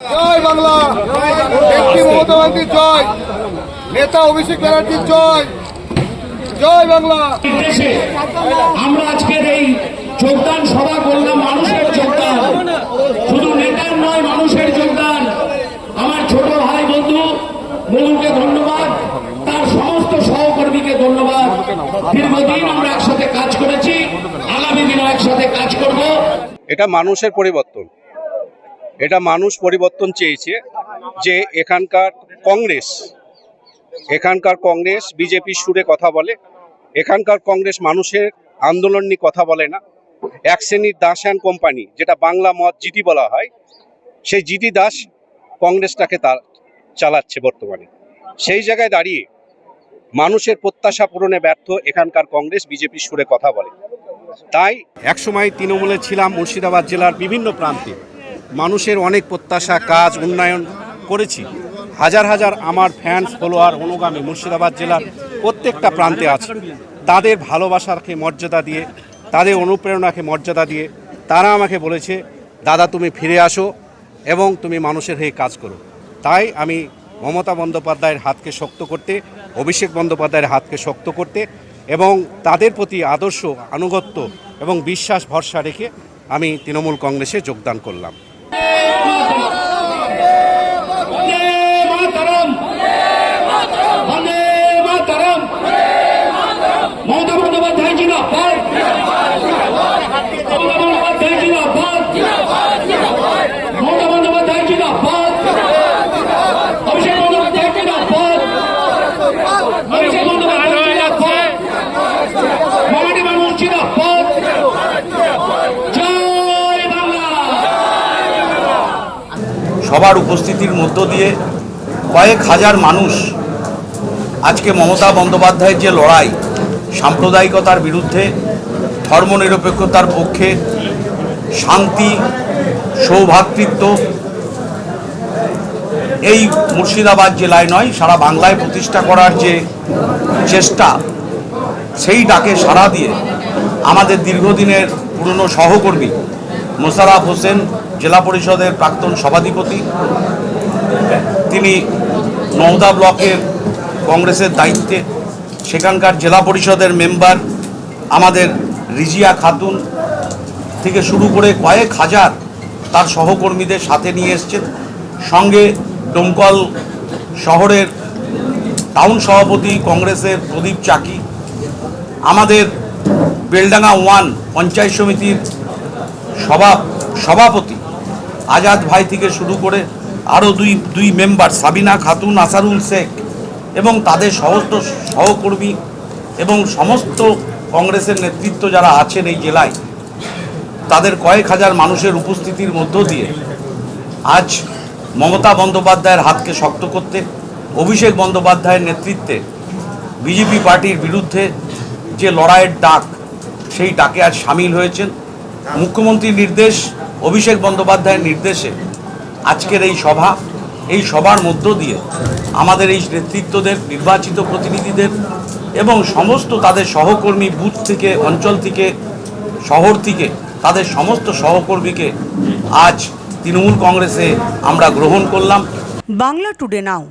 জয় বাংলা। নেত্রী মমতা ব্যানার্জির জয়। নেতা অভিষেক ব্যানার্জির জয়। জয় বাংলা। আমরা আজকের এই যোগদান সভা করলাম মানুষের যোগদান। শুধু নেতার নয় মানুষের যোগদান। আমার ছোট ভাই বন্ধু মনুকে ধন্যবাদ। তার সমস্ত সহকর্মীকে ধন্যবাদ। দীর্ঘদিন আমরা একসাথে কাজ করেছি। আগামী দিনও একসাথে কাজ করব। এটা মানুষের পরিবর্তন। এটা মানুষ পরিবর্তন চেয়েছে যে এখানকার কংগ্রেস এখানকার কংগ্রেস বিজেপি সুরে কথা বলে, এখানকার কংগ্রেস মানুষের আন্দোলন নিয়ে কথা বলে না। এক শ্রেণির দাস অ্যান্ড কোম্পানি, যেটা বাংলা মত জিটি বলা হয়, সেই জিটি দাস কংগ্রেসটাকে তার চালাচ্ছে বর্তমানে। সেই জায়গায় দাঁড়িয়ে মানুষের প্রত্যাশা পূরণে ব্যর্থ এখানকার কংগ্রেস বিজেপির সুরে কথা বলে। তাই একসময় তৃণমূলে ছিলাম মুর্শিদাবাদ জেলার বিভিন্ন প্রান্তে। মানুষের অনেক প্রত্যাশা, কাজ, উন্নয়ন করেছি। হাজার হাজার আমার ফ্যান ফলোয়ার অনুগামী মুর্শিদাবাদ জেলার প্রত্যেকটা প্রান্তে আছে। তাদের ভালোবাসাকে মর্যাদা দিয়ে, তাদের অনুপ্রেরণাকে মর্যাদা দিয়ে তারা আমাকে বলেছে, দাদা, তুমি ফিরে আসো এবং তুমি মানুষের হয়ে কাজ করো। তাই আমি মমতা বন্দ্যোপাধ্যায়ের হাতকে শক্ত করতে, অভিষেক বন্দ্যোপাধ্যায়ের হাতকে শক্ত করতে এবং তাদের প্রতি আদর্শ, আনুগত্য এবং বিশ্বাস, ভরসা রেখে আমি তৃণমূল কংগ্রেসে যোগদান করলাম। সবার উপস্থিতির মধ্য দিয়ে কয়েক হাজার মানুষ আজকে মমতা বন্দ্যোপাধ্যায়ের যে লড়াই, সাম্প্রদায়িকতার বিরুদ্ধে, ধর্মনিরপেক্ষতার পক্ষে, শান্তি সৌভ্রাতৃত্ব এই মুর্শিদাবাদ জেলায় নয়, সারা বাংলায় প্রতিষ্ঠা করার যে চেষ্টা, সেই ডাকে সাড়া দিয়ে আমাদের দীর্ঘদিনের পুরনো সহকর্মী মোশাররফ হোসেন জেলা পরিষদের প্রাক্তন সভাধিপতি। তিনি নওদা ব্লকের কংগ্রেসের দায়িত্বে, সেখানকার জেলা পরিষদের মেম্বার, আমাদের রিজিয়া খাতুন থেকে শুরু করে কয়েক হাজার তার সহকর্মীদের সাথে নিয়ে এসছেন। সঙ্গে ডোমকল শহরের টাউন সভাপতি কংগ্রেসের প্রদীপ চাকি, আমাদের বেলডাঙ্গা ওয়ান পঞ্চায়েত সমিতির সভা, সভাপতি। আজাদ ভাই থেকে শুরু করে আরও দুই দুই মেম্বার, সাবিনা খাতুন, আসারুল শেখ এবং তাদের সমস্ত সহকর্মী এবং সমস্ত কংগ্রেসের নেতৃত্ব যারা আছেন এই জেলায়, তাদের কয়েক হাজার মানুষের উপস্থিতির মধ্য দিয়ে আজ মমতা বন্দ্যোপাধ্যায়ের হাতকে শক্ত করতে, অভিষেক বন্দ্যোপাধ্যায়ের নেতৃত্বে বিজেপি পার্টির বিরুদ্ধে যে লড়াইয়ের ডাক, সেই ডাকে আজ সামিল হয়েছেন। মুখ্যমন্ত্রীর নির্দেশ, অভিষেক বন্দ্যোপাধ্যায়ের নির্দেশে আজকের এই সভা, এই সভার মধ্য দিয়ে আমাদের এই নেতৃত্বদের, নির্বাচিত প্রতিনিধিদের এবং সমস্ত তাদের সহকর্মী বুথ থেকে, অঞ্চল থেকে, শহর থেকে, তাদের সমস্ত সহকর্মীকে আজ তৃণমূল কংগ্রেসে আমরা গ্রহণ করলাম। Bangla today now.